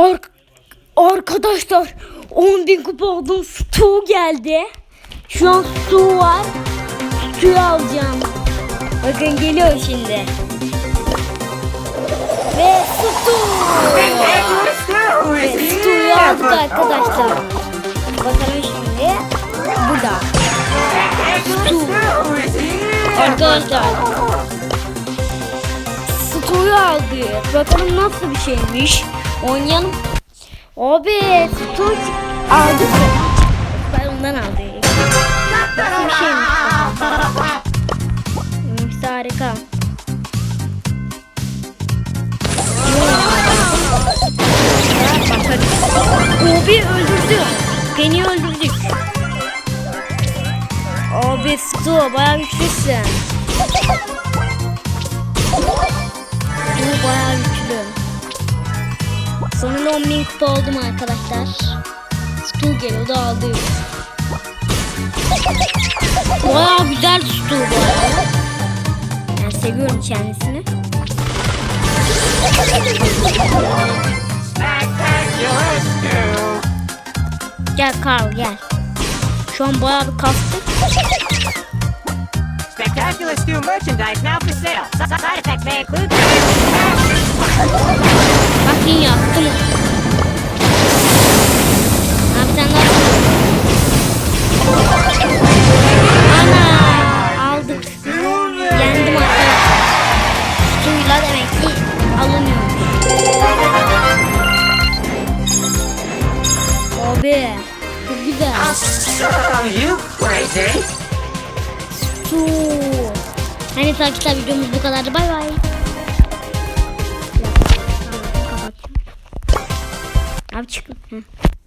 Ar Arkadaşlar 10.000 kupa oldum. Stu geldi. Şu an Stu var. Stu'yu alacağım. Bakın geliyor şimdi. Ve Stu. Ve Stu'yu aldık arkadaşlar. Bakalım şimdi. Burada. Stu. Arkadaşlar. Stu'yu aldık. Bakalım nasıl bir şeymiş. Oynayalım. Abi Stu aldık. Ben ondan aldık. Nasıl bir şeymiş. Harika. Abi öldürdü. Beni öldürdük. Abi Stu bayağı güçlüsün. Bu bayağı güçlü. Sonunda 10.000 kupa oldum arkadaşlar. Stu geliyor da aldı. Bayağı güzel Stu bu seviyorum kendisini. Gel Carl gel. Şu an bayağı bir kastık. Spectacular Stew merchandise now for sale. Side effects may include. Çok güzel. You crazy! Su. Hani takipte videomuz bu kadardı. Bay bay. Abi çıkın. Heh.